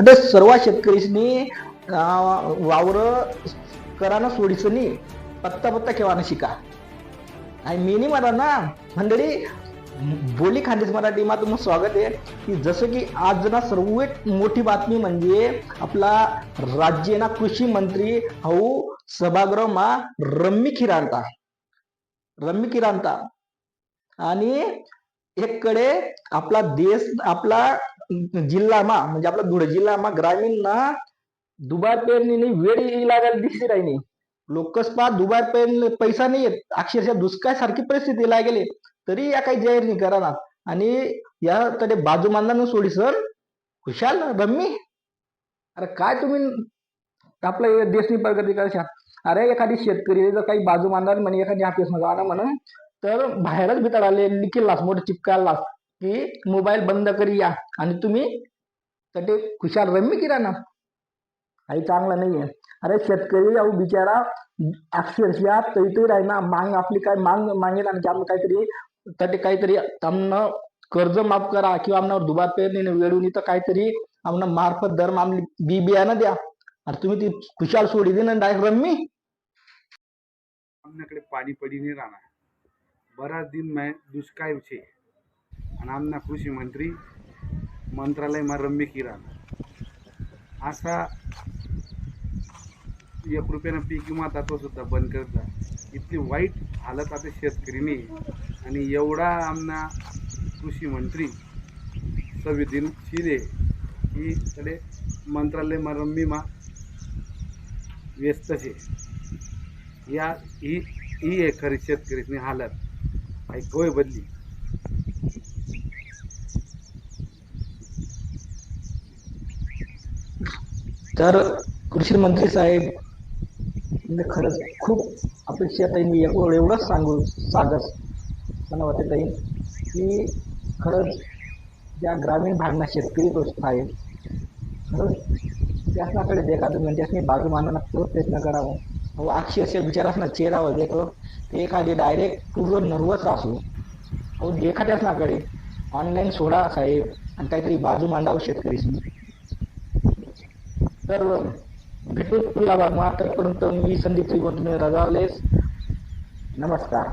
आता सर्व शेतकरीसनी वावर करानं सोडीचं नी पत्ता पत्ता केव्हानं शिका. आणि मी नाही म्हणा ना मंडळी बोली खानदेश मराठीमा तुमचं स्वागत आहे. की जसं की आज ना सर्वात मोठी बातमी म्हणजे आपला राज्य ना कृषी मंत्री हाऊ सभागृहमा रम्मी किरांता रम्मी किरांता आणि एककडे आपला देश आपला जिल्हामा म्हणजे आपला धुळे जिल्हामा ग्रामीण ना दुबार पेरणीने वेळ लागायला दिसली राहिली लोकच पा दुबार पेरणी पैसा नाही येत. अक्षरशः दुष्काळ सारखी परिस्थिती लागेली. तरी या काही जाहीर नाही करा आणि याकडे बाजू मानला सोडी सर खुशाल रम्मी अरे काय तुम्ही आपला देशनी प्रगती करशा अरे एखादी शेतकरी जर काही बाजू मांडणार म्हणे एखादी ऑफिसमध्ये आणा म्हणून तर बाहेरच भितर आले लिखिलास मोठं चिपकायलास की मोबाईल बंद करी या. आणि तुम्ही तर ते खुशाल रम्मी किराणा. काही चांगला नाही आहे अरे शेतकरी अहो बिचारा अक्षरशः तरी राहिना मांग आपली काय मांग मागेल आणि आम्ही काहीतरी तर काहीतरी आमनं कर्ज माफ करा किंवा आमनावर दुबार पेरणी वेळून इथं काहीतरी आमना मार्फत दर आमली बी बियाणं द्या. अरे तुम्ही ती खुशाल सोडी दे ना डायरेक्ट रम्मी. आमच्याकडे पाणी पडी नाही राहणार. बराच दिन दुष्काळ विषयी. आणि आमना કૃષિ मंत्रालय मा રમી કિરાન असा एक रुपयानं पीक विमा तो सुद्धा बंद करता इतकी वाईट हालत आता शेतकरीने. आणि एवढा आमना कृषी मंत्री सविदिन शिरे ही कडे मंत्रालय रम्मीमा व्यस्त छे या ही ही एक खरी शेतकरीसनी हालत. काही गोय बदली. तर कृषी मंत्री साहेब म्हणजे खरंच खूप अपेक्षा आहे. मी एवढं एवढंच सांगू सागस मला वाटत ताई की खरंच ज्या ग्रामीण भागना शेतकरी गोष्ट आहे खरंच त्यासनाकडे देखा तुम्ही म्हणजे त्यासनी बाजू मानण्याचा तो प्रयत्न करावा. अहो अक्षरशः विचारासना चेहरावर देखो ते एखादी डायरेक्ट पूर्ण नर्वस असो. अहो देखा त्यासनाकडे ऑनलाईन सोडा साहेब. आणि काहीतरी बाजू मांडावं शेतकरीसनी. तर भेटू तुला मात्रपर्यंत मी संदीप श्रीगोंद रजावलेस. नमस्कार.